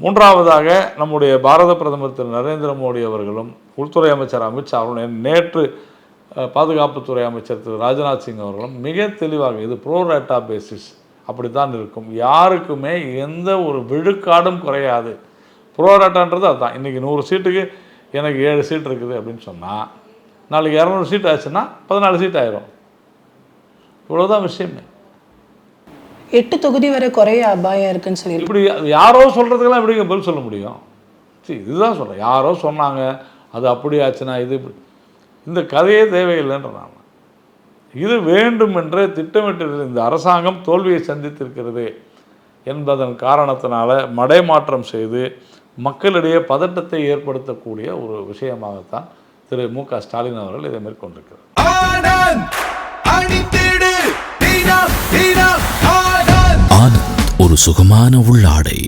மூன்றாவதாக நம்முடைய பாரத பிரதமர் திரு நரேந்திர மோடி அவர்களும் உள்துறை அமைச்சர் அமித்ஷா அவர்களும் நேற்று பாதுகாப்புத்துறை அமைச்சர் திரு ராஜ்நாத் சிங் அவர்களும் மிக தெளிவாக இது ப்ரோரேட்டா பேசிஸ் அப்படித்தான் இருக்கும். யாருக்குமே எந்த ஒரு விழுக்காடும் குறையாது. ப்ரோரேட்டான்றது அதுதான். இன்றைக்கி நூறு சீட்டுக்கு எனக்கு ஏழு சீட் இருக்குது அப்படின்னு சொன்னால் நாளைக்கு இரநூறு சீட் ஆச்சுன்னா பதினாலு சீட் ஆயிரும். இவ்வளோதான் விஷயமே. எட்டு தொகுதி வரை குறைய அபாயம் இருக்குன்னு சொல்லி இப்படி யாரோ சொல்கிறதுக்கெல்லாம் எப்படிங்க பதில் சொல்ல முடியும்? சரி இதுதான் சொல்கிறேன் யாரோ சொன்னாங்க அது அப்படி ஆச்சுன்னா இது இப்படி. இந்த கதையே தேவையில்லைன்ற நான். இது வேண்டும் என்று திட்டமிட்டு இந்த அரசாங்கம் தோல்வியை சந்தித்திருக்கிறது என்பதன் காரணத்தினால மடைமாற்றம் செய்து மக்களிடையே பதட்டத்தை ஏற்படுத்தக்கூடிய ஒரு விஷயமாகத்தான் திரு மு க ஸ்டாலின் அவர்கள் இதை மேற்கொண்டிருக்கிறார். சுகமான உள்ளாடை.